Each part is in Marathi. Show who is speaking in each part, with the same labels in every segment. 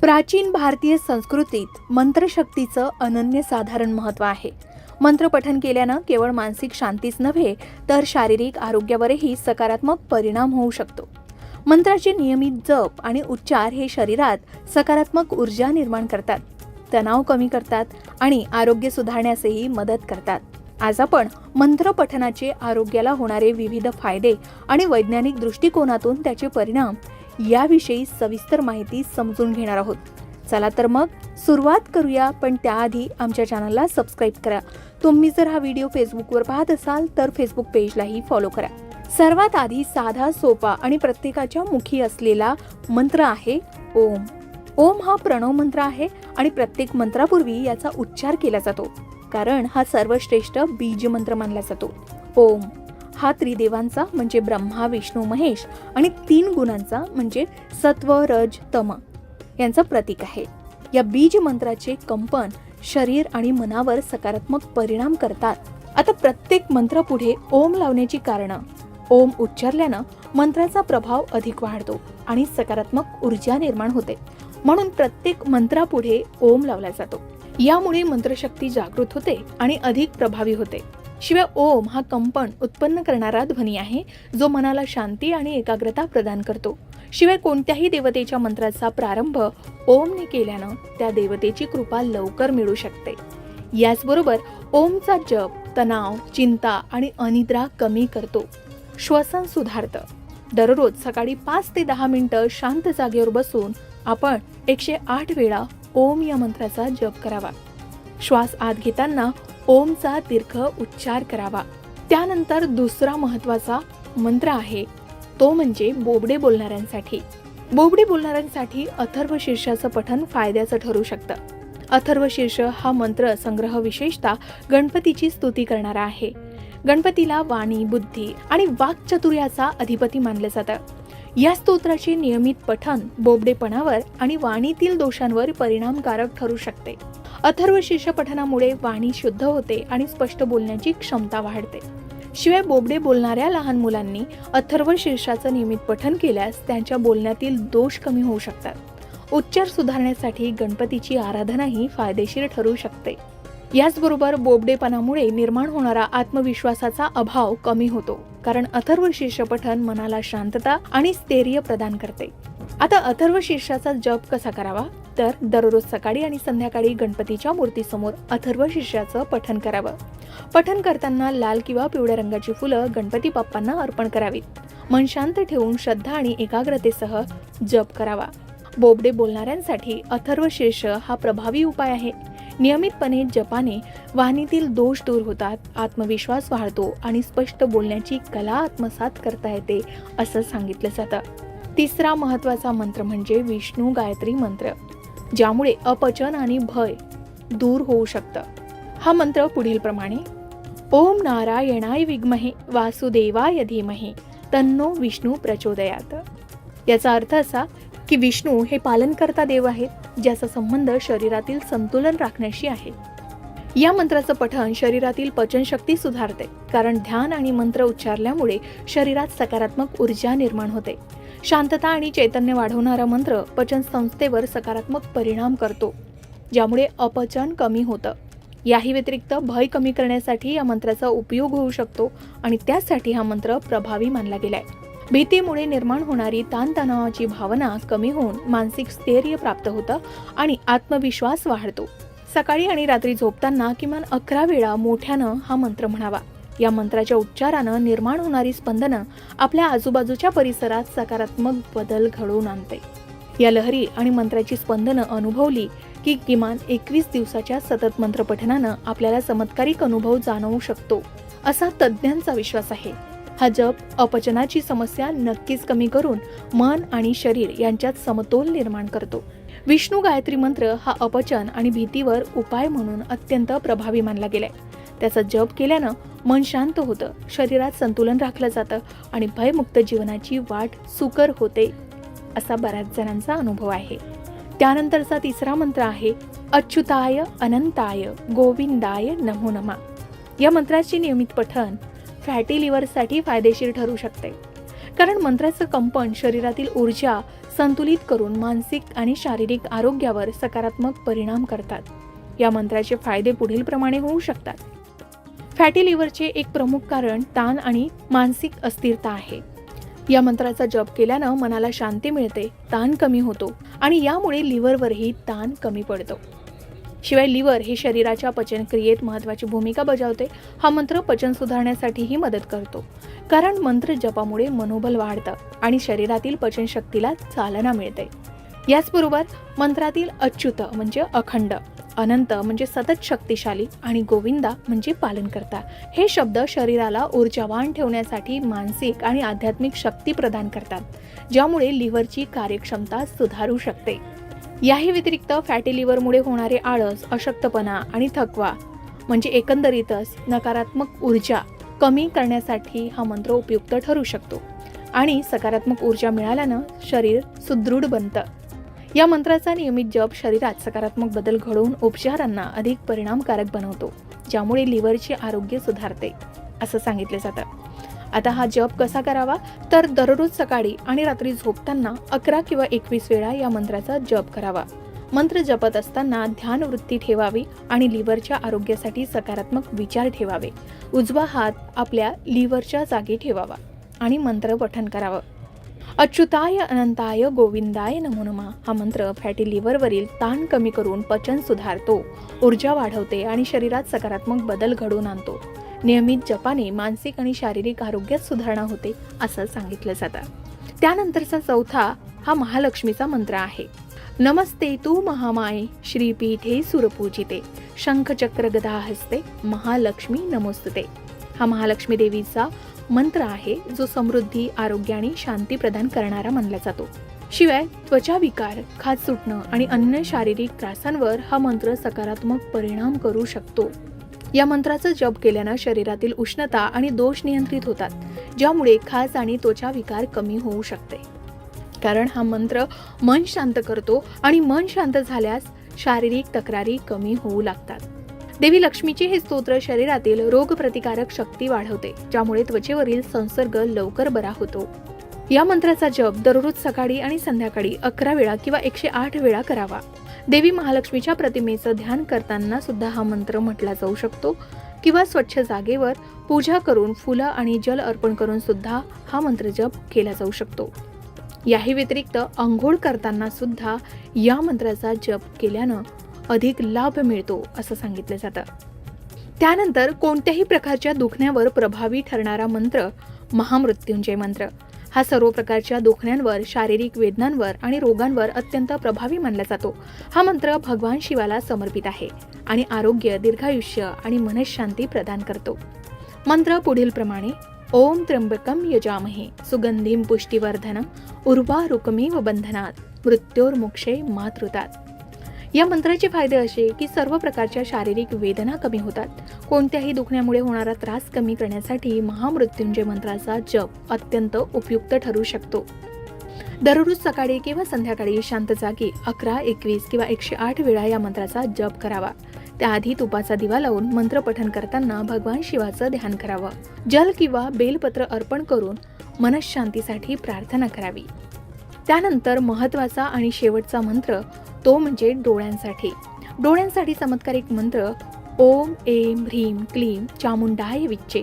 Speaker 1: प्राचीन भारतीय संस्कृतीत मंत्रशक्तीचं अनन्यसाधारण महत्त्व आहे. मंत्रपठन केल्यानं केवळ मानसिक शांतीच नव्हे तर शारीरिक आरोग्यावरही सकारात्मक परिणाम होऊ शकतो. मंत्राचे नियमित जप आणि उच्चार हे शरीरात सकारात्मक ऊर्जा निर्माण करतात तणाव कमी करतात आणि आरोग्य सुधारण्यासही मदत करतात. आज आपण मंत्रपठनाचे आरोग्याला होणारे विविध फायदे आणि वैज्ञानिक दृष्टिकोनातून त्याचे परिणाम याविषयी सविस्तर माहिती समजून घेणार आहोत. चला तर मग सुरुवात करूया पण त्याआधी आमच्या चॅनलला सबस्क्राईब करा. तुम्ही जर हा व्हिडिओ फेसबुकवर पाहत असाल तर फेसबुक पेजलाही फॉलो करा. सर्वात आधी साधा सोपा आणि प्रत्येकाच्या मुखी असलेला मंत्र आहे ओम. ओम हा प्रणव मंत्र आहे आणि प्रत्येक मंत्रापूर्वी याचा उच्चार केला जातो. कारण हा सर्वश्रेष्ठ बीज मंत्र मानला जातो. ओम. हा त्रिदेवांचा म्हणजे ब्रह्मा विष्णू महेश आणि तीन गुणांचा म्हणजे सत्व रज तम यांचं प्रतीक आहे. या बीज मंत्राचे कंपन शरीर आणि मनावर सकारात्मक परिणाम करतात. आता प्रत्येक मंत्र पुढे ओम लावण्याची कारणं. ओम उच्चारल्यानं मंत्राचा प्रभाव अधिक वाढतो आणि सकारात्मक ऊर्जा निर्माण होते. म्हणून प्रत्येक मंत्रापुढे ओम लावला जातो. यामुळे मंत्रशक्ती जागृत होते आणि अधिक प्रभावी होते. शिवाय ओम हा कंपन उत्पन्न करणारा ध्वनी आहे जो मनाला शांती आणि एकाग्रता प्रदान करतो. शिवाय कोणत्याही देवतेच्या मंत्राचा प्रारंभ ओमने केल्यानं त्या देवतेची कृपा लवकर मिळू शकते. याचबरोबर ओमचा जप तणाव चिंता आणि अनिद्रा कमी करतो. श्वसन सुधारतं. दररोज सकाळी पाच ते दहा मिनटं शांत जागेवर बसून आपण एकशे आठ वेळा ओम या मंत्राचा जप करावा. श्वास आत घेताना ओमचा दीर्घ उच्चार करावा. त्यानंतर दुसरा महत्त्वाचा मंत्र आहे तो म्हणजे बोबडे बोलणाऱ्यांसाठी. बोबडे बोलणाऱ्यांसाठी अथर्व शीर्षाचं पठन फायद्याचं ठरू शकतं. अथर्व शीर्ष हा मंत्र संग्रह विशेषतः गणपतीची स्तुती करणारा आहे. गणपतीला वाणी बुद्धी आणि वाक्चतुर्याचा अधिपती मानलं जातं. या स्तोत्राचे नियमित पठन बोबडेपणावर आणि वाणीतील दोषांवर परिणामकारक ठरू शकते. अथर्व शीर्ष वाणी शुद्ध होते आणि स्पष्ट बोलण्याची क्षमता वाढते. शिवाय बोबडे बोलणाऱ्या लहान मुलांनी अथर्व शीर्षाचं नियमित पठन केल्यास त्यांच्या बोलण्यातील दोष कमी होऊ शकतात. उच्चार सुधारण्यासाठी गणपतीची आराधनाही फायदेशीर ठरू शकते. याचबरोबर बोबडेपणामुळे निर्माण होणारा आत्मविश्वासाचा अभाव कमी होतो कारण अथर्व शीर्षपठन मनाला शांतता आणि स्थैर्य प्रदान करते. आता अथर्व शीर्षाचा जप कसा करावा? तर दररोज सकाळी आणि संध्याकाळी गणपतीच्या मूर्तीसमोर अथर्व शिष्याचं पठन करावं. पठन करताना लाल किंवा पिवळ्या रंगाची फुलं गणपती बाप्पांना अर्पण करावीत. मन शांत ठेवून श्रद्धा आणि एकाग्रतेसह जप करावा. बोबडे बोलणाऱ्यांसाठी अथर्व शीर्ष हा प्रभावी उपाय आहे. नियमितपणे जपाने वाहनीतील दोष दूर होतात आत्मविश्वास वाढतो आणि स्पष्ट बोलण्याची कला आत्मसात करता येते असं सांगितलं जातं. तिसरा महत्त्वाचा मंत्र म्हणजे विष्णू गायत्री मंत्र. ज्यामुळे अपचन आणि भय दूर होऊ शकतं. हा मंत्र पुढील प्रमाणे ओम नारायणाय विग्महे वासुदेवाय धीमहे तन्नो विष्णू प्रचोदयात. याचा अर्थ असा की विष्णू हे पालनकर्ता देव आहेत ज्याचा संबंध शरीरातील संतुलन राखण्याशी आहे. या मंत्राचं पठण शरीरातील पचनशक्ती सुधारते कारण ध्यान आणि मंत्र उच्चारल्यामुळे शरीरात सकारात्मक ऊर्जा निर्माण होते. शांतता आणि चैतन्य वाढवणारा मंत्र पचन संस्थेवर सकारात्मक परिणाम करतो. ज्यामुळे अपचन कमी होतं. याही व्यतिरिक्त भय कमी करण्यासाठी या मंत्राचा उपयोग होऊ शकतो आणि त्यासाठी हा मंत्र प्रभावी मानला गेलाय. भीतीमुळे निर्माण होणारी ताणतणावाची भावना कमी होऊन मानसिक स्थैर्य प्राप्त होतं आणि आत्मविश्वास वाढतो. सकाळी आणि रात्री झोपताना किमान अकरा वेळा मोठ्यानं हा मंत्र म्हणावा. या मंत्राच्या उच्चारानं निर्माण होणारी स्पंदनं आपल्या आजूबाजूच्या परिसरात सकारात्मक बदल घडवून आणते. या लहरी आणि मंत्राची स्पंदनं अनुभवली की किमान एकवीस दिवसाच्या सतत मंत्रपठनानं आपल्याला चमत्कारिक अनुभव जाणवू शकतो असा तज्ज्ञांचा विश्वास आहे. हा जप अपचनाची समस्या नक्कीच कमी करून मन आणि शरीर यांच्यात समतोल निर्माण करतो. विष्णू गायत्री मंत्र हा अपचन आणि भीतीवर उपाय म्हणून अत्यंत प्रभावी मानला गेलाय. त्याचा जप केल्यानं मन शांत होतं शरीरात संतुलन राखलं जातं आणि भयमुक्त जीवनाची वाट सुकर होते असा बऱ्याच जणांचा अनुभव आहे. त्यानंतरचा तिसरा मंत्र आहे अच्युताय अनंताय गोविंदाय नमो नमा. या मंत्राचे नियमित पठन फॅटी लिव्हरसाठी फायदेशीर ठरू शकते. कारण मंत्राचं कंपन शरीरातील ऊर्जा संतुलित करून मानसिक आणि शारीरिक आरोग्यावर सकारात्मक परिणाम करतात. या मंत्राचे फायदे पुढील प्रमाणे होऊ शकतात. फॅटी लिव्हरचे एक प्रमुख कारण ताण आणि मानसिक अस्थिरता आहे. या मंत्राचा जप केल्यानं मनाला शांती मिळते ताण कमी होतो आणि यामुळे लिव्हरवरही ताण कमी पडतो. शिवाय लिव्हर हे शरीराच्या पचनक्रियेत महत्त्वाची भूमिका बजावते. हा मंत्र पचन सुधारण्यासाठीही मदत करतो. कारण मंत्र जपामुळे मनोबल वाढतं आणि शरीरातील पचनशक्तीला चालना मिळते. याचबरोबर मंत्रातील अच्युत म्हणजे अखंड. अनंत म्हणजे सतत शक्तिशाली आणि गोविंदा म्हणजे पालनकर्ता. हे शब्द शरीराला ऊर्जावान ठेवण्यासाठी मानसिक आणि आध्यात्मिक शक्ती प्रदान करतात ज्यामुळे लिव्हरची कार्यक्षमता सुधारू शकते. याही व्यतिरिक्त फॅटी लिव्हरमुळे होणारे आळस अशक्तपणा आणि थकवा म्हणजे एकंदरीतच नकारात्मक ऊर्जा कमी करण्यासाठी हा मंत्र उपयुक्त ठरू शकतो. आणि सकारात्मक ऊर्जा मिळाल्यानं शरीर सुदृढ बनतं. या मंत्राचा नियमित जप शरीरात सकारात्मक बदल घडवून उपचारांना अधिक परिणामकारक बनवतो ज्यामुळे लिव्हरचे आरोग्य सुधारते असं सांगितलं जातं. आता हा जप कसा करावा? तर दररोज सकाळी आणि रात्री झोपताना अकरा किंवा एकवीस वेळा या मंत्राचा जप करावा. मंत्र जपत असताना ध्यान वृत्ती ठेवावी आणि लिव्हरच्या आरोग्यासाठी सकारात्मक विचार ठेवावे. उजवा हात आपल्या लिव्हरच्या जागी ठेवावा आणि मंत्र पठण करावं. अच्युताय अनंताय गोविंदाय नमोनमा हा मंत्र फॅटी लिव्हरवरील ताण कमी करून पचन सुधारतो. ऊर्जा वाढवते आणि शरीरात सकारात्मक बदल घडवून आणतो. नियमित जपाने मानसिक आणि शारीरिक आरोग्यात सुधारणा होते असं सांगितलं जातं. त्यानंतरचा चौथा हा महालक्ष्मीचा मंत्र आहे. नमस्ते तू महामाये श्रीपीठे सुरपूजिते. शंखचक्र गदा हस्ते महालक्ष्मी नमोस्तुते. हा महालक्ष्मी देवीचा मंत्र आहे जो समृद्धी आरोग्य आणि शांती प्रदान करणारा मानला जातो. शिवाय त्वचा विकार खाज सुटणं आणि अन्य शारीरिक त्रासांवर हा मंत्र सकारात्मक परिणाम करू शकतो. या मंत्राचा जप केल्यानं शरीरातील उष्णता आणि दोष नियंत्रित होतात ज्यामुळे खाज आणि त्वचा विकार कमी होऊ शकते. कारण हा मंत्र मन शांत करतो आणि मन शांत झाल्यास शारीरिक तक्रारी कमी होऊ लागतात. देवी लक्ष्मीचे हे स्तोत्र शरीरातील रोगप्रतिकारक शक्ती वाढवते ज्यामुळे त्वचेवरील संसर्ग लवकर बरा होतो. या मंत्राचा जप दररोज सकाळी आणि संध्याकाळी अकरा वेळा किंवा एकशे आठ वेळा करावा. देवी महालक्ष्मीच्या प्रतिमेचं ध्यान करताना सुद्धा हा मंत्र म्हटला जाऊ शकतो किंवा स्वच्छ जागेवर पूजा करून फुलं आणि जल अर्पण करून सुद्धा हा मंत्र जप केला जाऊ शकतो. याही व्यतिरिक्त अंघोळ करताना सुद्धा या मंत्राचा जप केल्यानं अधिक लाभ मिळतो असं सांगितलं जातं. त्यानंतर कोणत्याही प्रकारच्या दुखण्यावर प्रभावी ठरणारा मंत्र महामृत्युंजय मंत्र. हा सर्व प्रकारच्या दुखण्यांवर शारीरिक वेदनांवर आणि रोगांवर अत्यंत प्रभावी मानला जातो. हा मंत्र भगवान शिवाला समर्पित आहे आणि आरोग्य दीर्घायुष्य आणि मनशांती प्रदान करतो. मंत्र पुढील प्रमाणे ओम त्र्यंबकम यजामहे सुगंधीम पुष्टिवर्धनम उर्वारुकमेव बंधनात मृत्योर्मुक्षे मातृतात. या मंत्राचे फायदे असे की सर्व प्रकारच्या शारीरिक वेदना कमी होतात. कोणत्याही दुखण्यामुळे होणारा त्रास कमी करण्यासाठी महामृत्युंजय मंत्राचा जप अत्यंत उपयुक्त ठरू शकतो. दररोज सकाळी किंवा संध्याकाळी शांत जागी अकरा एकवीस किंवा एकशे आठ वेळा या मंत्राचा जप करावा. त्याआधी तुपाचा दिवा लावून मंत्र पठन करताना भगवान शिवाचं ध्यान करावं. जल किंवा बेलपत्र अर्पण करून मनशांतीसाठी प्रार्थना करावी. त्यानंतर महत्त्वाचा आणि शेवटचा मंत्र तो म्हणजे डोळ्यांसाठी. डोळ्यांसाठी चमत्कारिक मंत्र ओम एम ह्रीम क्लीम चामुंडाय विच्चे.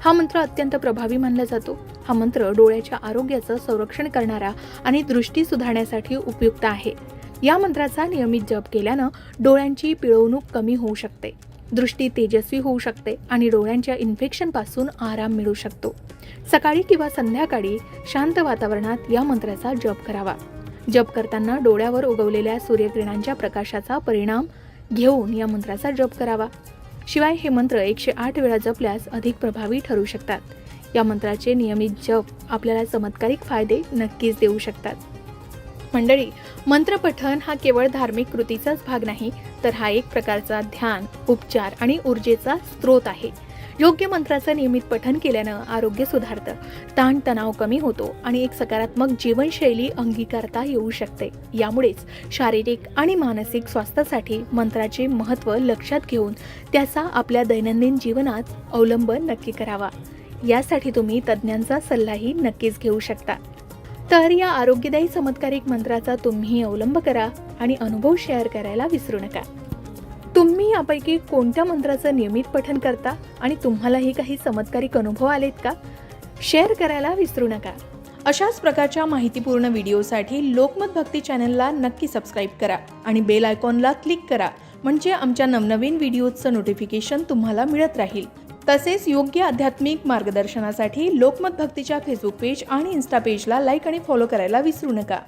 Speaker 1: हा मंत्र अत्यंत प्रभावी मानला जातो. हा मंत्र डोळ्याच्या आरोग्याचं संरक्षण करणारा आणि दृष्टी सुधारण्यासाठी उपयुक्त आहे. या मंत्राचा नियमित जप केल्यानं डोळ्यांची पिळवणूक कमी होऊ शकते. दृष्टी तेजस्वी होऊ शकते आणि डोळ्यांच्या इन्फेक्शनपासून आराम मिळू शकतो. सकाळी किंवा संध्याकाळी शांत वातावरणात या मंत्राचा जप करावा. जप करताना डोळ्यावर उगवलेल्या सूर्यकिरणांच्या प्रकाशाचा परिणाम घेऊन या मंत्राचा जप करावा. शिवाय हे मंत्र एकशे आठ वेळा जपल्यास अधिक प्रभावी ठरू शकतात. या मंत्राचे नियमित जप आपल्याला चमत्कारिक फायदे नक्कीच देऊ शकतात. मंडळी मंत्रपठण हा केवळ धार्मिक कृतीचाच भाग नाही तर हा एक प्रकारचा ध्यान उपचार आणि ऊर्जेचा स्रोत आहे. योग्य मंत्राचं नियमित पठन केल्यानं आरोग्य सुधारतं. ताणतणाव कमी होतो आणि एक सकारात्मक जीवनशैली अंगीकारता येऊ शकते. यामुळेच शारीरिक आणि मानसिक स्वास्थ्यासाठी मंत्राचे महत्त्व लक्षात घेऊन त्याचा आपल्या दैनंदिन जीवनात अवलंब नक्की करावा. यासाठी तुम्ही तज्ज्ञांचा सल्लाही नक्कीच घेऊ शकता. तर या आरोग्यदायी चमत्कारिक मंत्राचा तुम्ही अवलंब करा आणि अनुभव शेअर करायला विसरू नका. तुम्ही यापैकी कोणत्या मंत्राचं नियमित पठण करता आणि तुम्हालाही काही चमत्कारिक अनुभव आलेत का? शेअर करायला विसरू नका. अशाच प्रकारच्या माहितीपूर्ण व्हिडिओसाठी लोकमत भक्ती चॅनलला नक्की सबस्क्राईब करा आणि बेल आयकॉनला क्लिक करा म्हणजे आमच्या नवनवीन व्हिडिओचं नोटिफिकेशन तुम्हाला मिळत राहील. तसेच योग्य आध्यात्मिक मार्गदर्शनासाठी लोकमत भक्तीच्या फेसबुक पेज आणि इन्स्टा पेजला लाईक आणि फॉलो करायला विसरू नका.